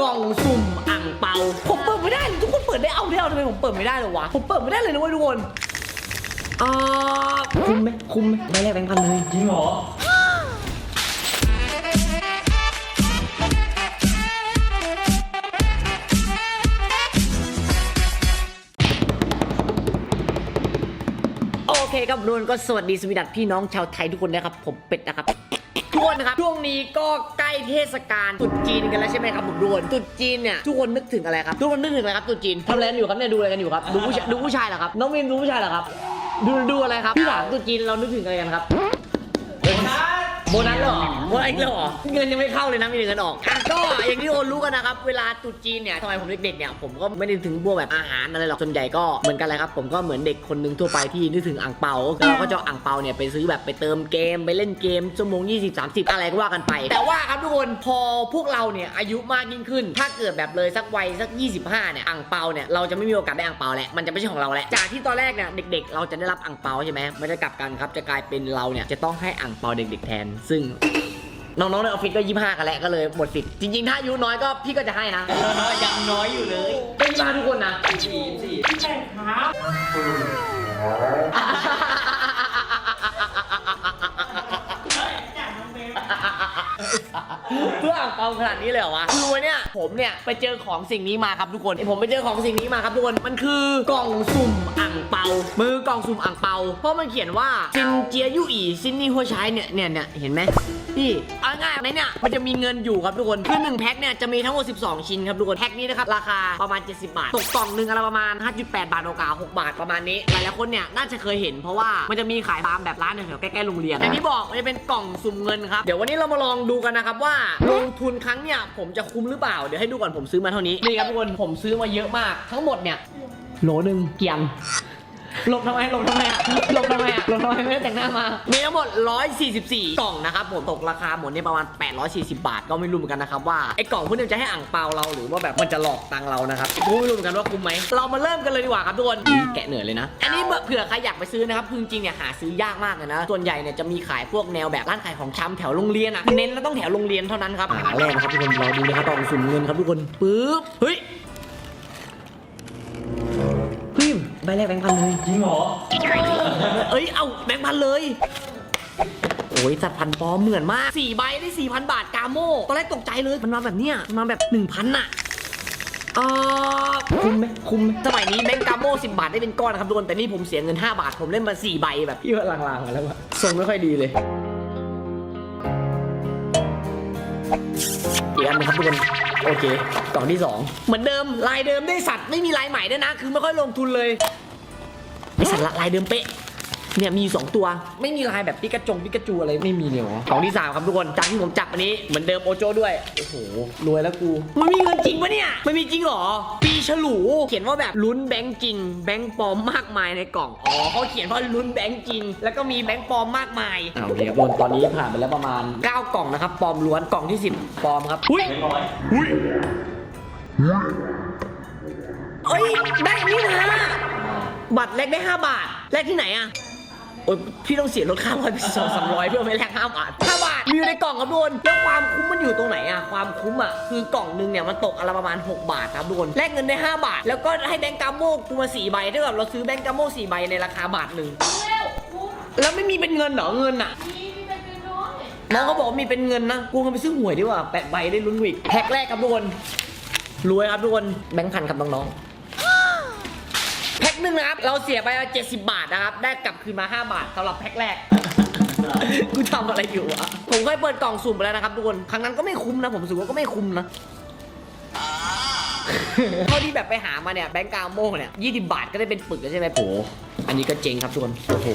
กล่องสุ่มอ่างเปา ผมเปิดไม่ได้เลยทุกคนเปิดได้เอาได้เอาทำไมผมเปิดไม่ได้เลยวะ ผมเปิดไม่ได้เลยนะเว้ยทุกคนอ่าคุ้มไหมคุ้มไหมไม่แลกแบงค์พันเลยจริงเหรอโอเคครับทุกคนก็สวัสดีสวีดัตพี่น้องชาวไทยทุกคนนะครับ ผมเป็ดนะครับทุก คนนะครับช่วงนี้ก็ใกล้เทศกาลตรุษจีนกันแล้วใช่ไหมครับผมทุกคนตรุษจีนเนี่ยทุกคนนึกถึงอะไรครับทุกคนนึกถึงอะไรครับตรุษจีนทำอะไรกันอยู่ครับเนี่ยดูอะไรกันอยู่ครับดูผู้ชายดูผู้ชายเหรอครับน้องมินดูผู้ชายเหรอครับ ดูดูอะไรครับพี่ถามตรุษจีนเรานึกถึงอะไรกันครับ โบนัสเหรอโบนัสอีกแล้วเหรอเงินยังไม่เข้าเลยนะมีแต่เงินออกอะก็อย่างที่โอนรู้กันนะครับ เวลาตรุษจีนเนี่ยทำไมผมเด็กๆเนี่ยผมก็ไม่ได้ถึงพวกแบบอาหารอะไรหรอกส่วนใหญ่ก็เหมือนกันเลยครับผมก็เหมือนเด็กคนหนึงทั่วไปที่นึกถึงอ่างเปาแล้วเราก็จะอาอ่างเปาเนี่ยไปซื้อแบบไปเติมเกมไปเล่นเกมชั่วโมง 20 30 อะไรก็ว่ากันไป แต่ว่าครับทุกคนพอพวกเราเนี่ยอายุมากยิ่งขึ้น ถ้าเกิดแบบเลยสักวัยสัก 25เนี่ยอ่างเปาเนี่ยเราจะไม่มีโอกาสได้อ่างเปาแหละมันจะไม่ใช่ของเราแหละจากที่ตอนแรกเนี่ยเด็ก ๆ เราจะได้รับอ่างเปาใช่ไหมไม่ได้กลับกันครับจะกลายเป็นเราเนี่ยจะต้องให้อ่างเปาเด็ก ๆแทนซึ่งน้องๆในออฟฟิศก็ยี่ห้ากันแล้วก็เลยหมดสิทธิ์จริงๆ ถ้าอายุน้อยก็พี่ก็จะให้นะยังน้อยอยู่เลยก็ยี่ห้าทุกคนนะสี่สี่ เพื่ออ่างเปาขนาดนี้เลยเหรอวะคือวันเนี้ยผมเนี่ยไปเจอของสิ่งนี้มาครับทุกคนผมไปเจอของสิ่งนี้มาครับทุกคนมันคือกล่องสุ่มอ่างเปา มือกล่องสุ่มอ่างเปา เพราะมันเขียนว่าซินเจียยู่อีซินนี่หัวใช้เนี่ยเนี่ยเนี่ยเห็นไหม พี่เอาง่ายๆในเนี่ยมันจะมีเงินอยู่ครับทุกคนคือหนึ่งแพ็คเนี่ยจะมีทั้งหมด12 ชิ้นครับทุกคนแพ็คนี้นะครับราคาประมาณ 70 บาท ตกกล่องหนึ่งอะไรประมาณ 5.8 บาทโอกา6บาทประมาณนี้หลายๆคนเนี่ยน่าจะเคยเห็นเพราะว่ามันจะมีขายตามแบบร้านแถวๆใกล้ๆโรงเรียนอย่างที่บอกมันจะเป็นกล่องสุ่มเงินครับเดี๋ยววันนี้เรามาลองดูกันนะครับว่าลงทุนครั้งเนี่ยผมจะคุ้มหรือเปล่าเดี๋ยวให้ดูก่อนผมซื้อมาเท่านี้นี่ครับทุกคนผมซื้อมาเยอะมากทั้งหมดเนี่ยโหลหนึ่งเกียง หลบทำไมหลบทำไมอะหลบทำไมอะหลบทำไมไม่ได้แต่งหน้ามา มีทั้งหมด 144 กล่องนะครับผมตกราคาหมดเนี่ยประมาณ 840 บาท ก็ไม่รู้เหมือนกันนะครับว่าไอ้กล่องพวกนี้จะให้อ่างเปาเราหรือว่าแบบมันจะหลอกตังเรานะครับกูไม่รู้เหมือนกันว่าคุ้มไหมเรามาเริ่มกันเลยดีกว่าครับทุกคนแกะเหนื่อยเลยนะ อันนี้เผื่อใครอยากไปซื้อนะครับคือจริงเนี่ยหาซื้อยากมากเลยนะ ส่วนใหญ่เนี่ยจะมีขายพวกแนวแบบร้านขายของชำแถวโรงเรียนอะเน้นแล้วต้องแถวโรงเรียนเท่านั้นครับหาแรกนะครับทุกคนรอดูนะครับกล่องสุ่มเงินครับทุกคนปึ๊บเฮ้ย ใบแรกแบงค์พันเลยจริงเหรอเอ้ยเอาแบงค์พันเลยโอ้ยสัตว์พันปลอมเหมือนมาก4ใบได้4,000บาทกาโมตอนแรกตกใจเลยมันมาแบบเนี้ยมันมาแบบ1,000น่ะอ่าคุ้มไหมคุ้มไหมสมัยนี้แบงก์กาโม10บาทได้เป็นก้อนนะครับทุกคนแต่นี่ผมเสียเงิน 5 บาท ผมเล่นมา4ใบแบบพี่ว่าลางๆแล้วอะทรงไม่ค่อยดีเลยอีกอันหนึงครับทุกคนโอเคกล่องที่ 2 เหมือนเดิมลายเดิมได้สัตว์ไม่มีลายใหม่ด้วยนะ คือไม่ค่อยลงทุนเลย ไอสัตว์ละลายเดิมเป๊ะเนี่ยมีอยู่สองตัวไม่มีลายแบบปิกาจงปิกาจูอะไรไม่มีเนี่ยหรอของที่สามครับทุกคนจากที่ผมจับอันนี้เหมือนเดิมโอโจด้วยโอ้โหรวยแล้วกูมันมีเงินจริงปะเนี่ยมันมีจริงเหรอ ปีฉลูเขียนว่าแบบลุ้นแบงก์จริง แบงก์ปลอมมากมายในกล่องอ๋อเขาเขียนว่าลุ้นแบงก์จริง แล้วก็มีแบงก์ปลอมมากมายอ่าโอเคครับทุกคนตอนนี้ผ่านไปแล้วประมาณ 9 กล่องนะครับปลอมล้วนกล่องที่ 10ปลอมครับอุ้ยไม่น้อยเอ้ยได้นี่นะ บัตรแลกได้ 5 บาทแลกที่ไหนอะโอ้ยพี่ต้องเสียลดค่าร้อยไปสองสามร้อยเพื่อไม่แลกห้าบาทห้าบาทมีอยู่ในกล่องครับทุกคนแล้วความคุ้มมันอยู่ตรงไหนอะความคุ้มอะคือกล่องหนึงเนี่ยมันตกอะไรประมาณ 6 บาทครับทุกคนแลกเงินได้ 5 บาท แล้วก็ให้แบงก์กาโมกูมา4ใบถ้าเกิดเราซื้อแบงก์กาโม4ใบในราคาบาทหนึ่งเร็วคุ้มแล้วไม่มีเป็นเงินเหรอเงินอะมีมีเป็นน้อยน้องเขาบอกว่ามีเป็นเงินนะกูกันไปซื้อหวยดีกว่าแปดใบได้ลุ้นวิกแพ็คแรกครับทุกคนรวยครับทุกคนแบงค์พันครับน้องๆ แพ็คหนึ่งนะครับ เราเสียไปเจ็ดสิบาทนะครับ ได้กลับคืนมา 5 บาทสำหรับแพ็คแรก กูทำอะไรอยู่อะผมเคยเปิดกล่องสุ่มไปแล้วนะครับทุกคน ครั้งนั้นก็ไม่คุ้มนะ ผมรู้สึกว่าก็ไม่คุ้มนะเท่าที่แบบไปหามาเนี่ยแบงก์กาโมเนี่ยยี่สิบาทก็ได้เป็นปึกแล้วใช่ไหมโหอันนี้ก็เจ๋งครับทุกคนโอ้โห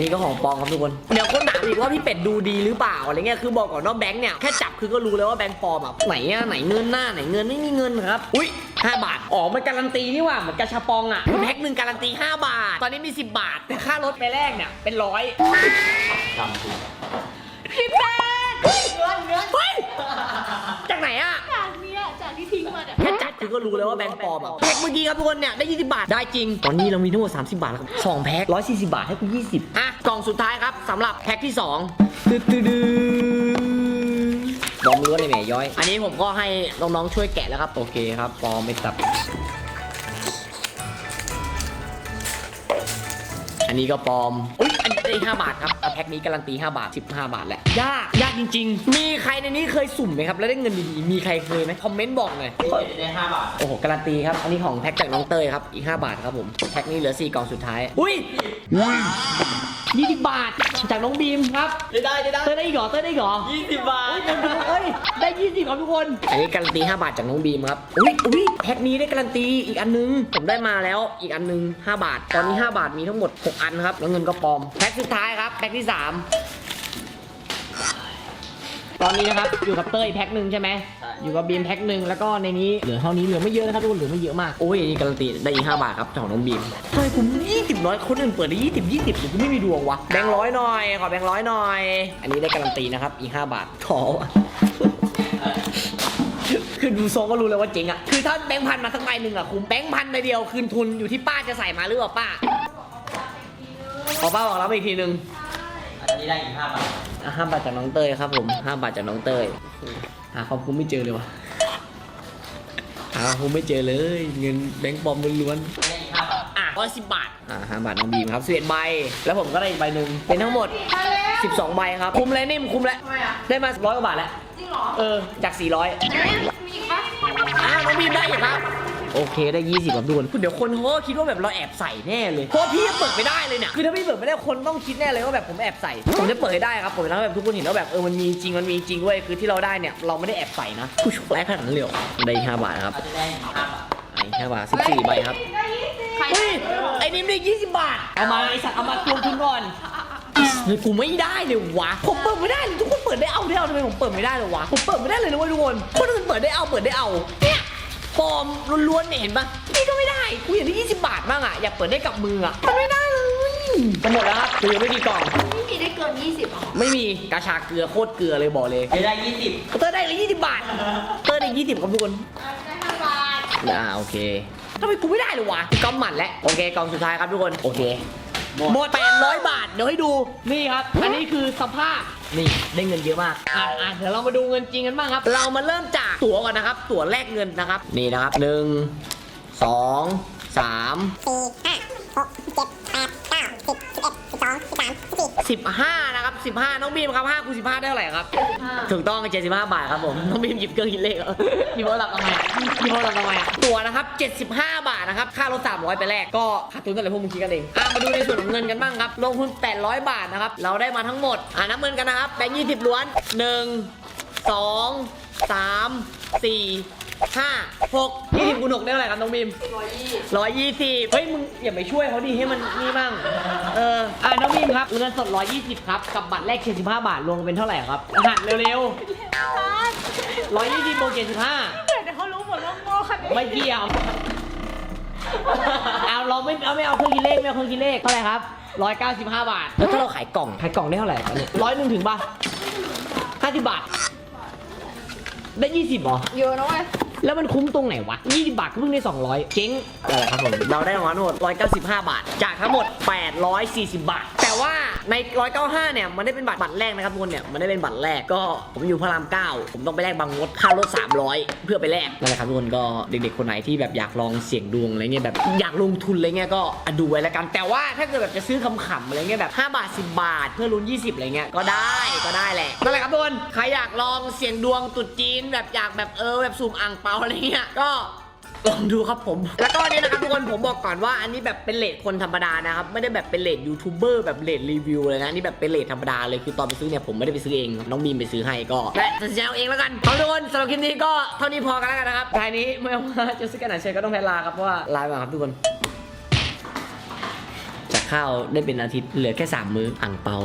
นี่ก็ของปลอมครับทุกคนเดี๋ยวคนถามอีกว่าพี่เป็ดดูดีหรือเปล่าอะไรเงี้ยคือบอกก่อนว่าแบงค์เนี่ยแค่จับคือก็รู้แล้วว่าแบงค์ปลอมอะไหนอะไหนเงินหน้าไหนเงินไม่มีเงินครับอุ้ย 5 บาท อ๋อ มันการันตีนี่หว่าเหมือนกาชาปองอะคือแพ็คหนึ่งการันตี 5 บาท ตอนนี้มี 10 บาท แต่ค่ารถไปแรกเนี่ยเป็นร้อยจำถูกพี่เป็ดเฮ้ยเงินเงินเฮ้ยจากไหนอะ จากเนี้ยจากที่ทิ้งมาเนี่ยแค่จัดคือก็รู้แล้วว่าแบงค์ปลอมอะแพ็คเมื่อกี้ครับทุกคนเนี่ยได้ 20 บาท ได้จริง ตอนนี้เรามีทั้งหมด30 บาทแล้วครับสองแพ็ค140 บาทให้กู20อะกล่องสุดท้ายครับสำหรับแพ็คที่2ตึ๊ดตึ๊ดตึ๊ด บอมล้วนในแหม่ย้อย อันนี้ผมก็ให้น้องๆช่วยแกะแล้วครับ โอเคครับปอมไม่ตับ อันนี้ก็ปลอม อุ้ยอันนี้ ได้ 5 บาทครับเอาแพ็คนี้การันตี 5 บาท 15 บาทแหละ ยาก ยากจริง ๆ มีใครในนี้เคยสุ่มไหมครับ แล้วได้เงินดีๆ มีใครเคยไหมคอมเมนต์บอกหน่อยที่ได้ห้าบาทโอ้โห การันตีครับ อันนี้ของแพ็คจากน้องเต้ยครับ อีก 5 บาทครับผม แพ็คนี้เหลือ 4กล่องสุดท้าย อุ้ยยี่สิบบาท จากน้องบีมครับ ได้ได้ได้ได้เต้ยได้อีกเหรอ เต้ยได้อีกเหรอ ยี่สิบบาท เอ้ย ได้20ครับทุกคน อันนี้การันตี 5 บาทจากน้องบีมครับ อุ้ยอุ้ยแพ็คนี้ได้การันตีอีกอันนึง ผมได้มาแล้วอีกอันนึง 5 บาท ตอนนี้ 5 บาทมีทั้งหมด 6 อันครับ แล้วเงินก็ปลอม แพ็คสุดท้ายครับ แพ็คที่3ตอนนี้นะครับอยู่กับเต้ยแพ็คหนึ่งใช่ไหมใช่อยู่กับบีมแพ็คหนึ่งแล้วก็ในนี้เหลือเท่านี้เหลือไม่เยอะนะครับทุกคนเหลือไม่เยอะมากโอ้ยอันนี้การันตีได้อีก5บาทครับของน้องบีมทำไมผม20น้อยคนอื่นเปิดได้20 20หรือกูไม่มีดวงวะแบงค์ร้อยหน่อยขอแบงค์ร้อยหน่อย อันนี้ได้การันตีนะครับอีก5บาทขอวะคือดูทรงก็รู้เลยว่าเจ๋งอะคือถ้าแบงค์พันมาสักใบหนึ่งอะคุ้มแบงค์พันใบเดียวคืนทุนอยู่ที่ป้าจะใส่มาหรือเปล่าป้า ขอป้าบอกรับอีกทีหนึ่งอันนี้ได้อีกห้าบาทอะห้าบาทจากน้องเต้ยครับผมห้าบาทจากน้องเต้ยหาความคุ้มไม่เจอเลยวะหาความคุ้มไม่เจอเลย เงินแบงค์ปลอมล้วนได้อีกห้าบาทๆอะร้อยสิบบาท อะห้าบาทน้องบีมครับสิบเอ็ดใบ แล้วผมก็ได้อีกใบหนึ่ง เป็นทั้งหมดมาแล้ว12 ใบครับ คุ้มเลยนิ่มคุ้มแล้ว ทำไมอะ ได้มาร้อยกว่าบาทแล้ว จริงเหรอเออ จาก 400เอ๊ะมีอีกปะอ่าน้องบีมได้อยู่ครับ โอเคได้ 20ครับทุกคนเดี๋ยวคนเขาก็คิดว่าแบบเราแอบใส่แน่เลยเพราะพี่ยังเปิดไม่ได้เลยเนี่ยคือถ้าพี่เปิดไม่ได้คนต้องคิดแน่เลยว่าแบบผมแอบใส่ผมจะเปิดให้ได้ครับผมจะทำให้แบบทุกคนเห็นว่าแบบเออมันมีจริงมันมีจริงเว้ยคือที่เราได้เนี่ยเราไม่ได้แอบใส่นะผู้โชคร้ายขนาดนั้นเลยเหรอได้อีก5บาทครับอาจจะได้อีกห้าบาทไอ้5บาท14ใบครับได้ยี่สิบใครเฮ้ยไอ้นิ่มได้20บาทเอามาไอ้สัตว์เอามาลงทุนก่อนเฮ้ยกูไม่ได้เลยวะผมเปิดไม่ได้เลยทุกคนเปิดได้เอาได้เอาทำไมผมเปิดไม่ได้เลยวะผมเปิดไม่ได้เลยนะเว้ยทุกคนคนอื่นเปิดได้เอาเปิดได้เอาเนี่ย ปลอมล้วนๆเนี่ยเห็นปะนี่ก็ไม่ได้กูอยากได้ 20 บาทบ้างอะอยากเปิดได้กับมืออะมันไม่ได้เลยจะหมดแล้วครับเหลือไม่กี่กล่อง ไม่มีได้เกินยี่สิบหรอไม่มีกาชาเกลือโคตรเกลือเลยบอกเลยได้ได้ยี่สิบเตอร์ได้เลย20 บาท เตอร์ได้ 20ครับทุกคนได้ห้าบาทอ่าโอเคทำไมกูไม่ได้เลยวะกูกำหมัดแล้วโอเคกล่องสุดท้ายครับทุกคนโอเคหมด800 บาทเดี๋ยวให้ดูนี่ครับ อันนี้คือสภาพ นี่ได้เงินเยอะมาก อะอะเดี๋ยวเรามาดูเงินจริงกันบ้างครับ เรามาเริ่มจากตั๋วก่อนนะครับ ตั๋วแลกเงินนะครับ นี่นะครับหนึ่งสองสามสี่ห้าหก 15 นะครับ 15 น้องบีมครับ5คูณ15 ได้เท่าไหร่ครับ ถูกต้อง 75 บาทครับผม น้องบีมหยิบเครื่องคิดเลขหยิบโทรศัพทำไมหยิบโทรศัพทำไมตัวนะครับ 75 บาทนะครับ ค่ารถ 300 ไปแรก ก็ขาดทุนกันเลยพวกมึงคิดกันเองอะมาดูในส่วนของเงินกันบ้างครับ ลงทุน 800 บาทนะครับ เราได้มาทั้งหมด อ่าน้ำเงินกันนะครับ แบงค์20ล้วน 1 2 3 4 5 6 20คูณ6ได้เท่าไหร่ครับน้องบีมร้อยยี่ร้อยยี่สิบเฮ้ยมึงอย่าไปช่วยเขาดิให้มันนี่บ้าง เออ อ่าน้องบีมครับเงินสดร้อยยี่สิบครับ กับบัตรแรกเจ็ดสิบห้าบาทรวมเป็นเท่าไหร่ครับรหัสเร็วๆร้อยยี่สิบบวกเจ็ดสิบห้าเดี๋ยวเขารู้หมดว่าโง่ขนาดไม่เกี่ยว เอาเราไม่เอาไม่เอาเครื่องคิดเลขไม่เอาเครื่องคิดเลขเท่าไหร่ครับร้อยเก้าสิบห้าบาท แล้วถ้าเราขายกล่องขายกล่องได้เท่าไหร่ร้อยหนึ่งถึงป่ะห้าสิบบาท ได้ยี่สิบหรอเยอะนะเว้ย แล้วมันคุ้มตรงไหนวะ20บาทก็เพิ่งได้ 200 เจ๊งอะไรครับผม เราได้รางวัลทั้งหมด195 บาท จากทั้งหมด 840 บาท ว่าใน 195 เนี่ย มันได้เป็นบัตรบัตรแรกนะครับทุกคนเนี่ย มันได้เป็นบัตรแรก ก็ผมอยู่พระราม 9 ผมต้องไปแลกบางงดค่ารถ 300 เพื่อไปแลกนั่นแหละครับทุกคนก็เด็กๆ คนไหนที่แบบอยากลองเสี่ยงดวงอะไรเงี้ยแบบอยากลงทุนอะไรเงี้ยก็ดูไว้แล้วกัน แต่ว่าถ้าเกิดแบบจะซื้อคำขำอะไรเงี้ยแบบ 5 บาท 10 บาท เพื่อลุ้น 20 อะไรเงี้ย ก็ได้ก็ได้แหละ นั่นแหละครับทุกคน ใครอยากลองเสี่ยงดวงตุดจีนแบบอยากแบบเออแบบสุ่มอ่างเปาอะไรเงี้ย ก็ ลองดูครับผม แล้วก็เนี่ยนะครับทุกคนผมบอกก่อนว่าอันนี้แบบเป็นเลทคนธรรมดานะครับไม่ได้แบบเป็นเลทยูทูบเบอร์แบบเลทรีวิวเลยนะนี่แบบเป็นเลทธรรมดาเลยคือตอนไปซื้อเนี่ยผมไม่ได้ไปซื้อเองน้องบีมไปซื้อให้ก็และตัดสินใจเอาเองแล้วกันเอาทุกคนสำหรับคลิปนี้ก็เท่านี้พอกันแล้วกันนะครับท้ายนี้ไม่ว่าจะซื้อกันไหนเชยก็ต้องแพ้ลาครับเพราะว่าลาไปก่อนครับทุกคนจากข้าวได้เป็นอาทิตย์เหลือแค่สามมื้ออ่างเปา